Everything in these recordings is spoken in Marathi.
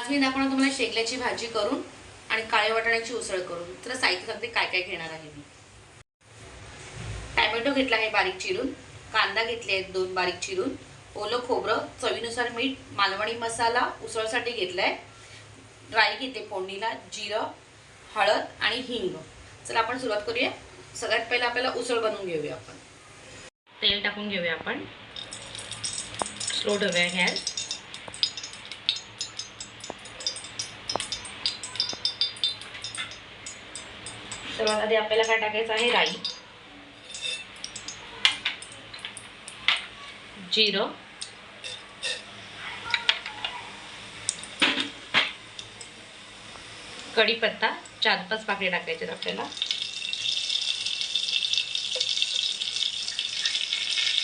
आज मी दाखवणार तुम्हाला शेगल्याची भाजी करून आणि काळे वाटाण्याची उसळ करून. तर साहित्य सांगते काय काय घेणार आहे मी. टॅमॅटो घेतला आहे बारीक चिरून. कांदा घेतले आहेत दोन बारीक चिरून. ओलं खोबरं चवीनुसार मीठ मालवणी मसाला उसळसाठी घेतला आहे ड्राय घेते फोडणीला जिरं हळद आणि हिंग. चला आपण सुरुवात करूया. सगळ्यात पहिलं आपल्याला उसळ बनवून घेऊया आपण. तेल टाकून घेऊया आपण. स्लो ठेवूया गॅस. सर्वात आधी आपल्याला काय टाकायचं आहे? राई. जिरं. कढीपत्ता. चार पाच पाकळी टाकायचे आहेत आपल्याला.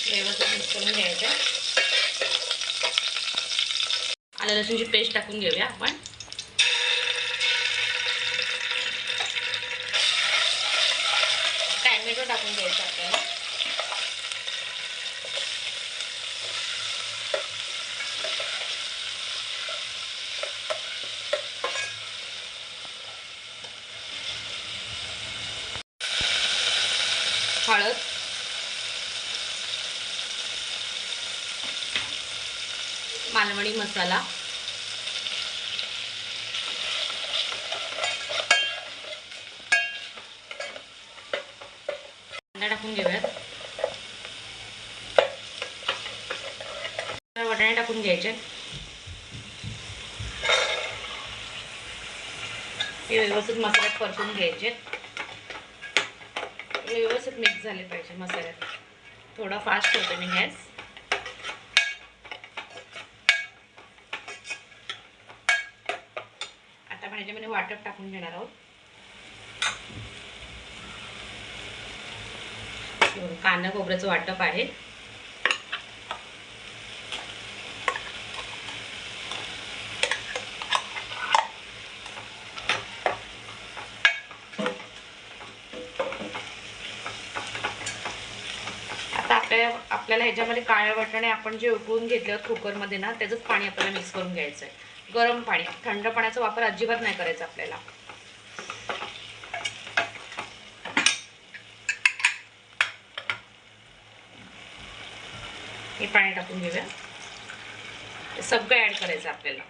व्यवस्थित मिक्स करून घ्यायचं. आलं लसूणची पेस्ट टाकून घेऊया आपण टॅमॅटो टाकून घ्यायचा आपल्याला हळद मालवणी मसाला. कांदा टाकून घेऊयात. वटाणे टाकून घ्यायचे. हे व्यवस्थित मसाल्यात परतून घ्यायचे. व्यवस्थित मिक्स झाले पाहिजे मसाल्यात थोडा फास्ट होतो मी गॅस. आता आपण याच्यामध्ये वाटप टाकून घेणार आहोत. बघा, कांदा खोबऱ्याचं वाटप आहे आता आपल्या आपल्याला ह्याच्यामध्ये काळ्या वाटाणे आपण जे उकळून घेतले कुकरमध्ये ना त्याचंच पाणी आपल्याला मिक्स करून घ्यायचं आहे गरम पाणी थंड पाण्याचा वापर अजिबात नाही करायचा आपल्याला. हे पाणी टाकून घेऊया. सगळं ॲड करायचं आपल्याला.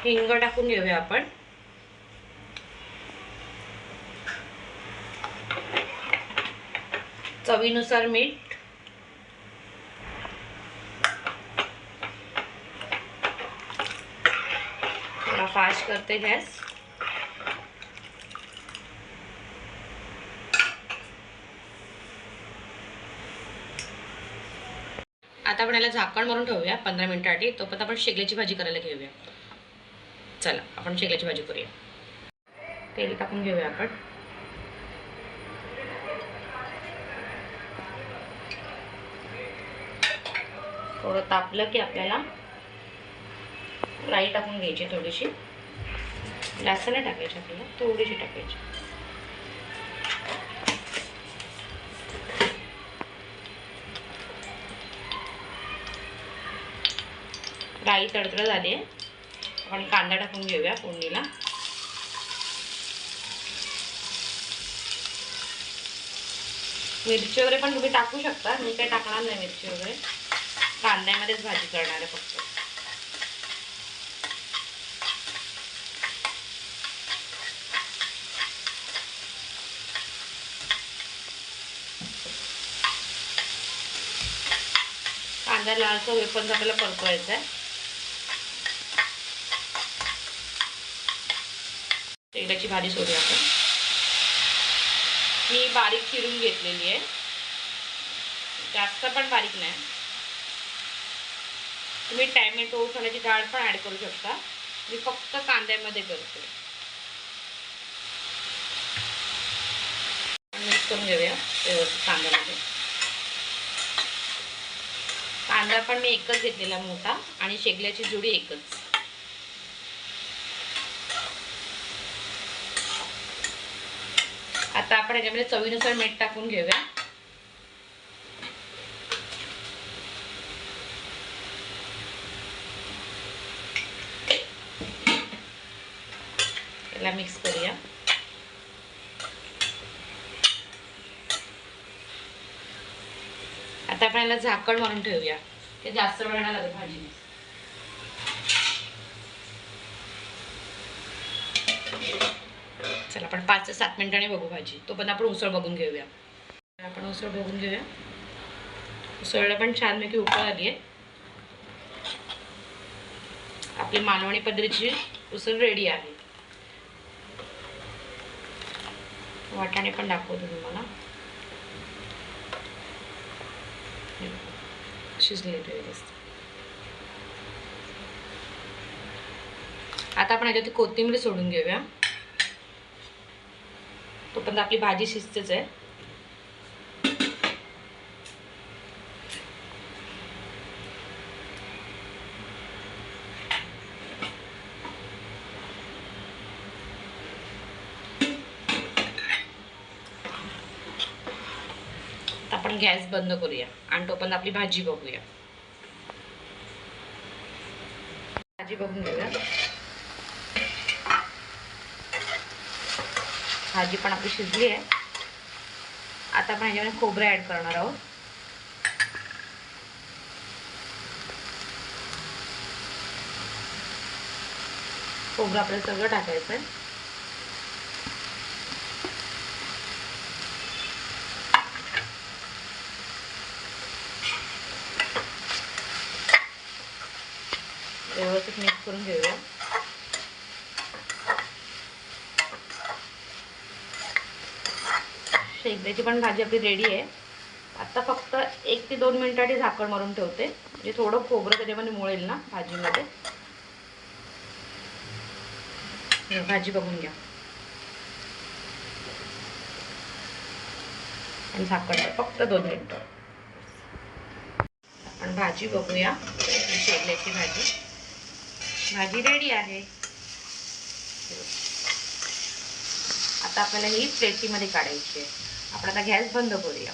हिंग टाकून घेऊया आपण. चवीनुसार मीठ. थोडा फास्ट करते गॅस. आता आपण याला झाकण मारून ठेवूया पंधरा मिनिटासाठी तोपर्यंत आपण शेगल्याची भाजी करायला घेऊया. चला आपण शेगल्याची भाजी करूया. तेल टाकून घेऊया आपण. थोडं तापलं की आपल्याला राई टाकून घ्यायची थोडीशी. जास्त नाही टाकायची आपल्याला थोडीशी टाकायची. राई तडतड झाली आहे. आपण कांदा टाकून घेऊया फोडणीला. मिरची वगैरे पण तुम्ही टाकू शकता मी काही टाकणार नाही मिरची वगैरे. कांद्यामध्येच भाजी करणार आहे फक्त. कांदा लालचा होईपर्यंत आपल्याला परतवायचा आहे तेलाची भाजी सोडूया आपण. मी बारीक चिरून घेतलेली आहे. जास्त पण बारीक नाही. तुम्ही टॅमॅटो चण्याची डाळ पण ॲड करू शकता. मी फक्त कांद्यामध्ये करते. मिक्स करून घेऊया व्यवस्थित कांद्यामध्ये. कांदा पण मी एकच घेतलेला मोठा आणि शेगल्याची जुडी एकच. आता आपण याच्यामध्ये चवीनुसार मीठ टाकून घेऊया. याला मिक्स करूया आता आपण याला झाकण मारून ठेवूया. ते जास्त वेळ नाही लागत भाजी. चला आपण पाच ते सात मिनिटांनी बघू भाजी. तो पण आपण उसळ बघून घेऊया. आपण उसळ बघून घेऊया. उसळला पण छानपैकी उकळ आली आहे आपली मालवणी पद्धतीची उसळ रेडी आहे. वाटाणे पण दाखवतो तुम्हाला. शिजले व्यवस्थित. आता आपण याच्यात कोथिंबीर सोडून घेऊया. तोपर्यंत आपली भाजी शिजतेच आहे. आपण गॅस बंद करूया आणि तोपर्यंत आपली भाजी बघूया. भाजी बघून घेऊया. भाजी पण आपली शिजली आहे. आता आपण ह्याच्यामध्ये खोबरं ॲड करणार आहोत. खोबरं आपल्याला सगळं टाकायचं आहे व्यवस्थित मिक्स करून घेऊया. शेगद्याची पण भाजी आपली रेडी आहे. आता फक्त एक ते दोन मिनिटासाठी झाकण मारून ठेवते. म्हणजे थोडं खोबरं त्याच्यामध्ये मुळेल ना भाजीमध्ये. भाजी बघून घ्या. आणि झाकण फक्त दोन मिनिटं. आपण भाजी बघूया शेगल्याची भाजी. भाजी रेडी आहे. आता आपल्याला ही प्लेटीमध्ये काढायची आहे. आपण आता गॅस बंद करूया.